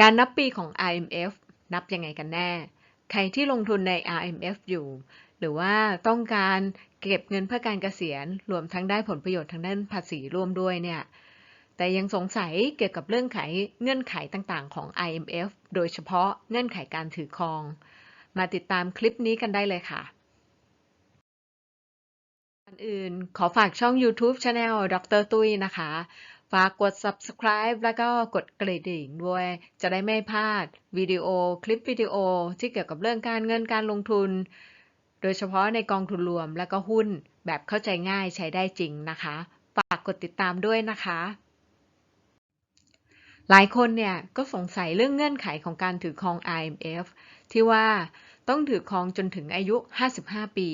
การนับปีของ IMF นับยังไงกันแน่ ใครที่ลงทุนใน IMF อยู่ หรือว่าต้องการเก็บเงินเพื่อการเกษียณ รวมทั้งได้ผลประโยชน์ทางด้านภาษีร่วมด้วยเนี่ย แต่ยังสงสัยเกี่ยวกับเรื่องไขเงื่อนไขต่างๆ ของ IMF โดยเฉพาะเงื่อนไขการถือครอง มาติดตามคลิปนี้กันได้เลยค่ะก่อนอื่นขอฝากช่อง YouTube Channel ดรตุ้ยนะคะ ฝากกด subscribe แล้วก็กดกระดิ่งด้วย จะได้ไม่พลาดวิดีโอคลิปวิดีโอที่เกี่ยวกับเรื่องการเงินการลงทุน โดยเฉพาะในกองทุนรวมและก็หุ้นแบบเข้าใจง่ายใช้ได้จริงนะคะ ฝากกดติดตามด้วยนะคะ หลายคนเนี่ยก็สงสัยเรื่องเงื่อนไขของการถือครอง IMF ที่ว่าต้องถือครองจนถึงอายุ 55 ปี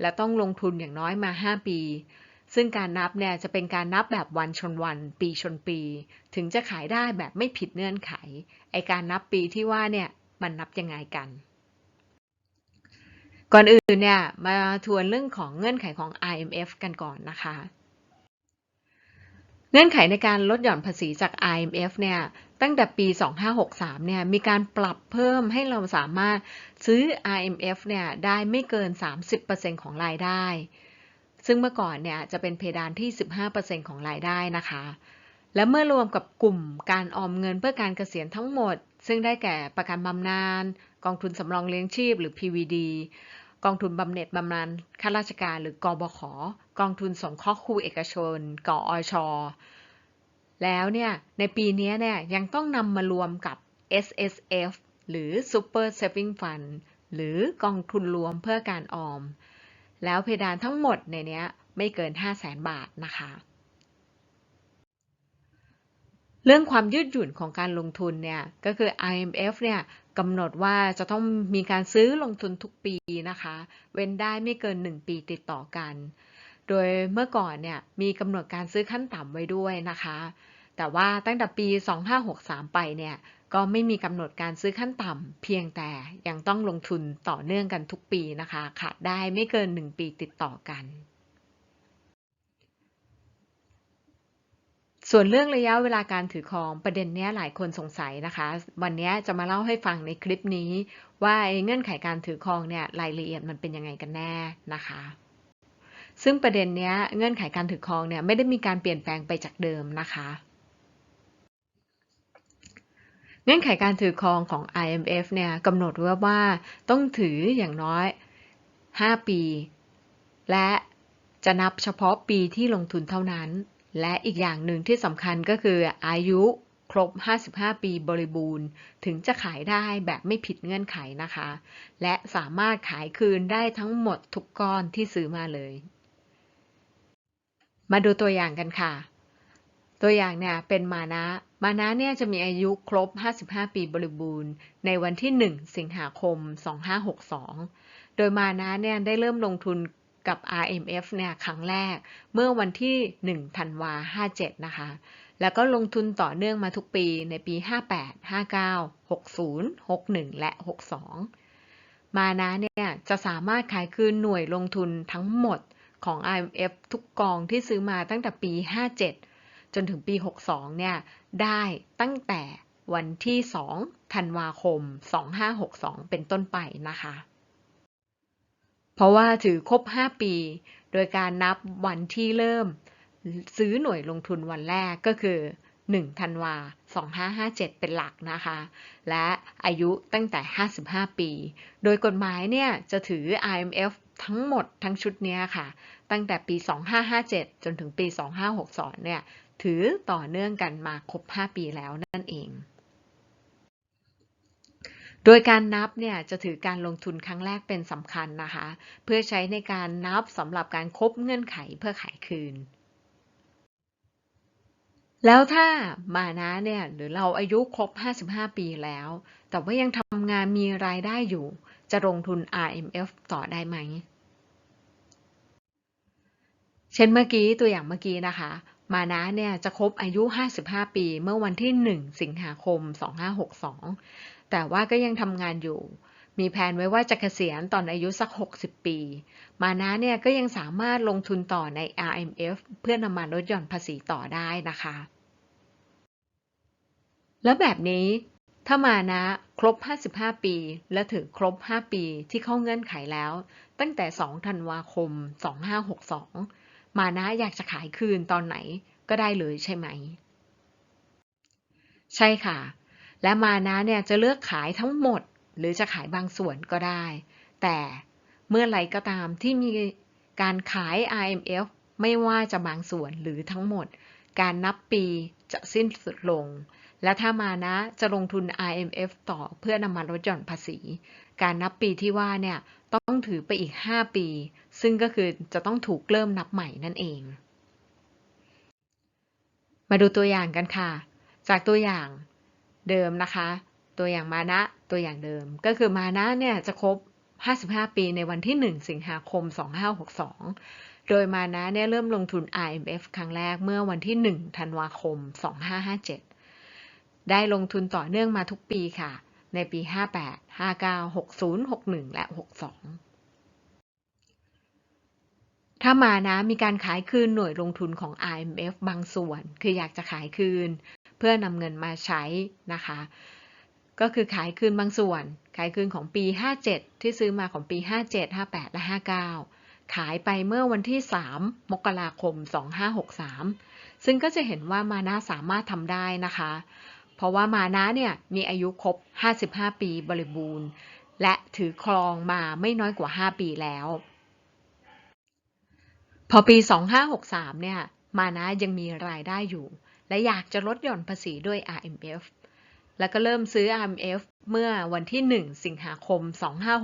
และต้องลงทุนอย่างน้อยมา 5 ปี ซึ่งการนับเนี่ยจะเป็นการนับแบบวันชนวัน ปีชนปี ถึงจะขายได้แบบไม่ผิดเงื่อนไข ไอการนับปีที่ว่าเนี่ยมันนับยังไงกัน ก่อนอื่นเนี่ยมาทวนเรื่องของเงื่อนไขของ IMF กันก่อนนะคะ เงื่อนไขในการลดหย่อนภาษีจาก IMF เนี่ยตั้งแต่ปี 2563 เนี่ยมีการปรับเพิ่มให้เราสามารถซื้อ IMF เนี่ยได้ไม่เกิน 30%ของรายได้ ซึ่งเมื่อก่อนเนี่ยจะเป็นเพดานที่ 15%ของรายได้นะคะ และเมื่อรวมกับกลุ่มการออมเงินเพื่อการเกษียณทั้งหมด ซึ่งได้แก่ประกันบำนาญกองทุนสำรองเลี้ยงชีพหรือ PVD กองทุนบำเหน็จบำนาญข้าราชการหรือกบขกองทุนสงเคราะห์ครูเอกชน กอชแล้วเนี่ยในปีนี้เนี่ยยังต้องนำมารวมกับ S S F หรือ Super Saving Fund หรือกองทุนรวมเพื่อการออม แล้วเพดานทั้งหมดในนี้ไม่เกิน 5 0 0แสนบาทนะคะ เรื่องความยืดหยุ่นของการลงทุนเนี่ย ก็คือ IMF เนี่ยกำหนดว่าจะต้องมีการซื้อลงทุนทุกปีนะคะ เว้นได้ไม่เกิน 1 ปีติดต่อกัน โดยเมื่อก่อนเนี่ยมีกำหนดการซื้อขั้นต่ำไว้ด้วยนะคะ แต่ว่าตั้งแต่ปี 2563 ไปเนี่ย ก็ไม่มีกำหนดการซื้อขั้นต่ำเพียงแต่ยังต้องลงทุนต่อเนื่องกันทุกปีนะคะ ขาดได้ไม่เกิน 1 ปีติดต่อกัน ส่วนเรื่องระยะเวลาการถือครองประเด็นนี้หลายคนสงสัยนะคะ วันนี้จะมาเล่าให้ฟังในคลิปนี้ ว่าเงื่อนไขการถือครองเนี่ยรายละเอียดมันเป็นยังไงกันแน่นะคะซึ่งประเด็นนี้เงื่อนไขการถือครองเนี่ยไม่ได้มีการเปลี่ยนแปลงไปจากเดิมนะคะ เงื่อนไขการถือครองของ IMF เนี่ยกำหนดไว้ว่าต้องถืออย่างน้อย 5 ปี และจะนับเฉพาะปีที่ลงทุนเท่านั้น และอีกอย่างหนึ่งที่สำคัญก็คืออายุครบ 55 ปีบริบูรณ์ ถึงจะขายได้แบบไม่ผิดเงื่อนไขนะคะ และสามารถขายคืนได้ทั้งหมดทุกก้อนที่ซื้อมาเลย มาดูตัวอย่างกันค่ะ ตัวอย่างเนี่ยเป็นมานะ มานะเนี่ยจะมีอายุครบ 55 ปีบริบูรณ์ ในวันที่ 1 สิงหาคม 2562 โดยมานะเนี่ยได้เริ่มลงทุนกับ RMF เนี่ยครั้งแรกเมื่อวันที่ 1 ธันวา 57 นะคะ แล้วก็ลงทุนต่อเนื่องมาทุกปีในปี 58 59 60 61 และ 62 มานะเนี่ยจะสามารถขายคืนหน่วยลงทุนทั้งหมดของ IMF ทุกกองที่ซื้อมาตั้งแต่ปี 57 จนถึงปี 62 เนี่ย ได้ตั้งแต่วันที่ 2 ธันวาคม 2562 เป็นต้นไปนะคะ เพราะว่าถือครบ 5 ปี โดยการนับวันที่เริ่มซื้อหน่วยลงทุนวันแรกก็คือ 1 ธันวา 2557 เป็นหลักนะคะ และอายุตั้งแต่ 55 ปี โดยกฎหมายเนี่ยจะถือ IMF ทั้งหมดทั้งชุดนี้ค่ะ ตั้งแต่ปี 2557 จนถึงปี 2562 เนี่ย ถือต่อเนื่องกันมาครบ 5 ปีแล้วนั่นเอง โดยการนับเนี่ยจะถือการลงทุนครั้งแรกเป็นสำคัญนะคะ เพื่อใช้ในการนับสำหรับการครบเงื่อนไขเพื่อขายคืนแล้วถ้ามานะเนี่ยหรือเราอายุครบ 55 ปีแล้ว แต่ว่ายังทำงานมีรายได้อยู่ จะลงทุน RMF ต่อได้ไหม เช่นเมื่อกี้ตัวอย่างเมื่อกี้นะคะ มานะเนี่ยจะครบอายุ 55 ปีเมื่อวันที่ 1 สิงหาคม 2562 แต่ว่าก็ยังทำงานอยู่ มีแผนไว้ว่าจะเกษียณตอนอายุสัก 60 ปี มานะเนี่ยก็ยังสามารถลงทุนต่อใน RMF เพื่อนำมาลดหย่อนภาษีต่อได้นะคะ แล้วแบบนี้ถ้ามานะครบ 55 ปี และถือครบ 5 ปีที่เข้าเงื่อนไขแล้ว ตั้งแต่ 2 ธันวาคม 2562 มานะอยากจะขายคืนตอนไหนก็ได้เลยใช่ไหม ใช่ค่ะ และมานะเนี่ยจะเลือกขายทั้งหมด หรือจะขายบางส่วนก็ได้ แต่เมื่อไรก็ตามที่มีการขาย IMF ไม่ว่าจะบางส่วนหรือทั้งหมด การนับปีจะสิ้นสุดลง และถ้ามานะจะลงทุน IMF ต่อเพื่อนำมาลดหย่อนภาษี การนับปีที่ว่าเนี่ยต้องถือไปอีก 5 ปี ซึ่งก็คือจะต้องถูกเริ่มนับใหม่นั่นเอง มาดูตัวอย่างกันค่ะ จากตัวอย่างเดิมนะคะ ตัวอย่างมานะตัวอย่างเดิม ก็คือมานะเนี่ยจะครบ 55 ปีในวันที่ 1 สิงหาคม 2562 โดยมานะเนี่ยเริ่มลงทุน IMF ครั้งแรกเมื่อวันที่ 1 ธันวาคม 2557 ได้ลงทุนต่อเนื่องมาทุกปีค่ะ ในปี 58 59 60 61 และ 62 ถ้ามานะมีการขายคืนหน่วยลงทุนของ IMF บางส่วน คืออยากจะขายคืน เพื่อนำเงินมาใช้นะคะ ก็คือขายคืนบางส่วน ขายคืนของปี 57 ที่ซื้อมาของปี 57 58 และ 59 ขายไปเมื่อวันที่ 3 มกราคม 2563 ซึ่งก็จะเห็นว่ามานะสามารถทำได้นะคะ เพราะว่ามานะเนี่ยมีอายุครบ 55 ปีบริบูรณ์ และถือครองมาไม่น้อยกว่า 5 ปีแล้ว พอปี 2563 เนี่ย มานะยังมีรายได้อยู่ และอยากจะลดหย่อนภาษีด้วย RMF แล้วก็เริ่มซื้อ IMF เมื่อวันที่ 1 สิงหาคม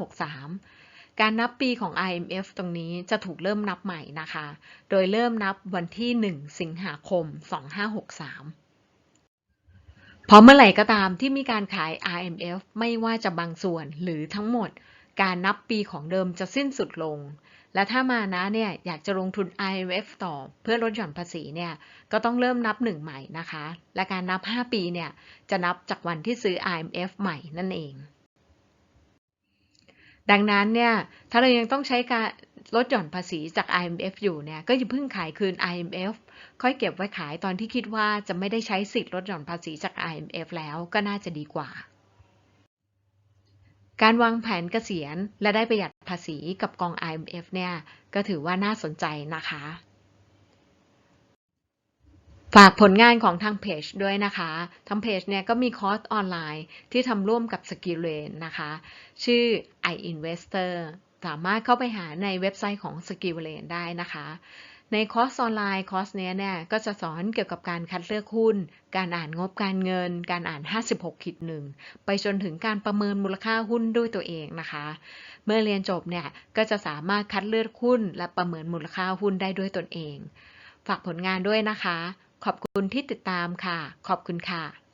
2563 การนับปีของ IMF ตรงนี้จะถูกเริ่มนับใหม่นะคะ โดยเริ่มนับวันที่ 1 สิงหาคม 2563 พอเมื่อไหร่ก็ตามที่มีการขาย IMF ไม่ว่าจะบางส่วนหรือทั้งหมด การนับปีของเดิมจะสิ้นสุดลง และถ้ามานะเนี่ยอยากจะลงทุน IMF ต่อเพื่อลดหย่อนภาษีเนี่ยก็ต้องเริ่มนับหนึ่งใหม่นะคะ และการนับ 5 ปีเนี่ยจะนับจากวันที่ซื้อ IMF ใหม่นั่นเอง ดังนั้นเนี่ยถ้าเรายังต้องใช้การลดหย่อนภาษีจาก IMF อยู่เนี่ยก็อย่าเพิ่งขายคืน IMF ค่อยเก็บไว้ขายตอนที่คิดว่าจะไม่ได้ใช้สิทธิ์ลดหย่อนภาษีจาก IMF แล้วก็น่าจะดีกว่า การวางแผนเกษียณและได้ประหยัดภาษีกับกอง IMF เนี่ยก็ถือว่าน่าสนใจนะคะ ฝากผลงานของทางเพจด้วยนะคะ ทางเพจเนี่ยก็มีคอร์สออนไลน์ที่ทำร่วมกับ s k i l l a n นะคะ ชื่อ iInvestor สามารถเข้าไปหาในเว็บไซต์ของ s k i l l a n ได้นะคะ ในคอร์สออนไลน์คอร์สเนี้ยเนี่ยก็จะสอนเกี่ยวกับการคัดเลือกหุ้น การอ่านงบการเงิน การอ่าน 56ขีดหนึ่งไปจนถึงการประเมินมูลค่าหุ้นด้วยตัวเองนะคะ เมื่อเรียนจบเนี่ยก็จะสามารถคัดเลือกหุ้น และประเมินมูลค่าหุ้นได้ด้วยตนเอง ฝากผลงานด้วยนะคะ ขอบคุณที่ติดตามค่ะ ขอบคุณค่ะ